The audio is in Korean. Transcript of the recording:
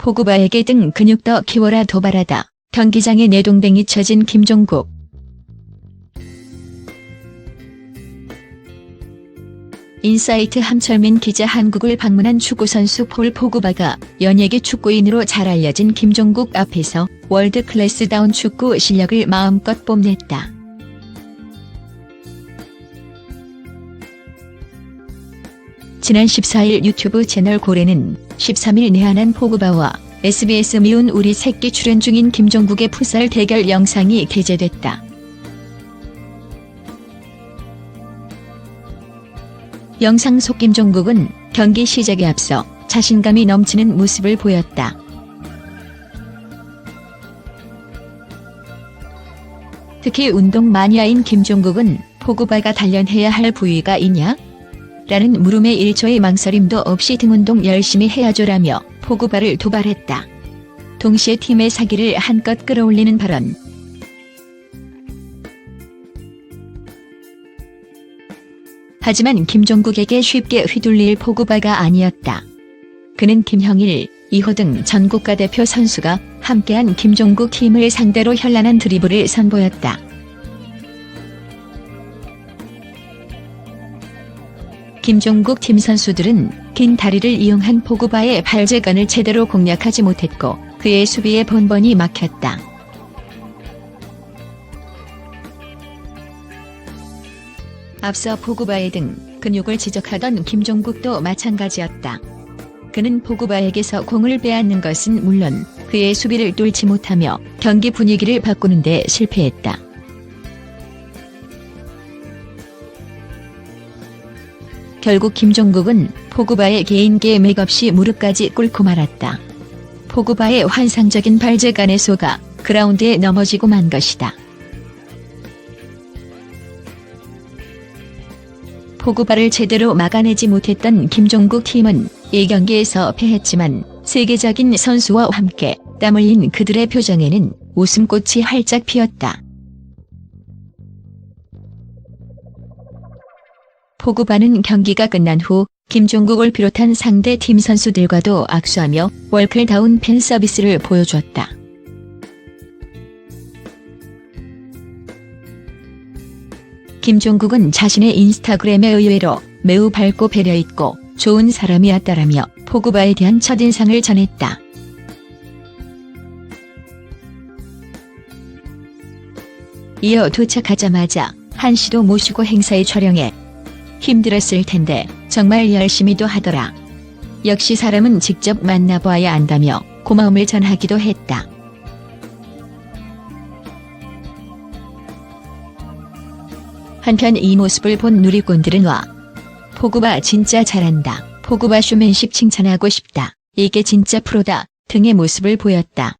포그바에게 등 근육 더 키워라 도발하다. 경기장에 내동댕이 쳐진 김종국. 인사이트 함철민 기자 한국을 방문한 축구선수 폴 포그바가 연예계 축구인으로 잘 알려진 김종국 앞에서 월드 클래스다운 축구 실력을 마음껏 뽐냈다. 지난 14일 유튜브 채널 고래는 13일 내한한 포그바와 SBS 미운 우리 새끼 출연 중인 김종국의 풋살 대결 영상이 게재됐다. 영상 속 김종국은 경기 시작에 앞서 자신감이 넘치는 모습을 보였다. 특히 운동 마니아인 김종국은 포그바가 단련해야 할 부위가 있냐? 라는 물음에 1초의 망설임도 없이 등운동 열심히 해야죠라며 포그바를 도발했다. 동시에 팀의 사기를 한껏 끌어올리는 발언. 하지만 김종국에게 쉽게 휘둘릴 포그바가 아니었다. 그는 김형일, 이호 등 전국가 대표 선수가 함께한 김종국 팀을 상대로 현란한 드리블을 선보였다. 김종국 팀 선수들은 긴 다리를 이용한 포그바의 발재간을 제대로 공략하지 못했고 그의 수비에 번번이 막혔다. 앞서 포그바의 등 근육을 지적하던 김종국도 마찬가지였다. 그는 포그바에게서 공을 빼앗는 것은 물론 그의 수비를 뚫지 못하며 경기 분위기를 바꾸는데 실패했다. 결국 김종국은 포그바의 개인기에 맥없이 무릎까지 꿇고 말았다. 포그바의 환상적인 발재간에 속아 그라운드에 넘어지고 만 것이다. 포그바를 제대로 막아내지 못했던 김종국 팀은 이 경기에서 패했지만 세계적인 선수와 함께 땀 흘린 그들의 표정에는 웃음꽃이 활짝 피었다. 포그바는 경기가 끝난 후 김종국을 비롯한 상대 팀 선수들과도 악수하며 월클다운 팬 서비스를 보여주었다. 김종국은 자신의 인스타그램에 의외로 매우 밝고 배려있고 좋은 사람이었다라며 포그바에 대한 첫인상을 전했다. 이어 도착하자마자 한시도 모시고 행사에 촬영해 힘들었을 텐데 정말 열심히도 하더라. 역시 사람은 직접 만나봐야 안다며 고마움을 전하기도 했다. 한편 이 모습을 본 누리꾼들은 와 포그바 진짜 잘한다. 포그바 쇼맨십 칭찬하고 싶다. 이게 진짜 프로다 등의 모습을 보였다.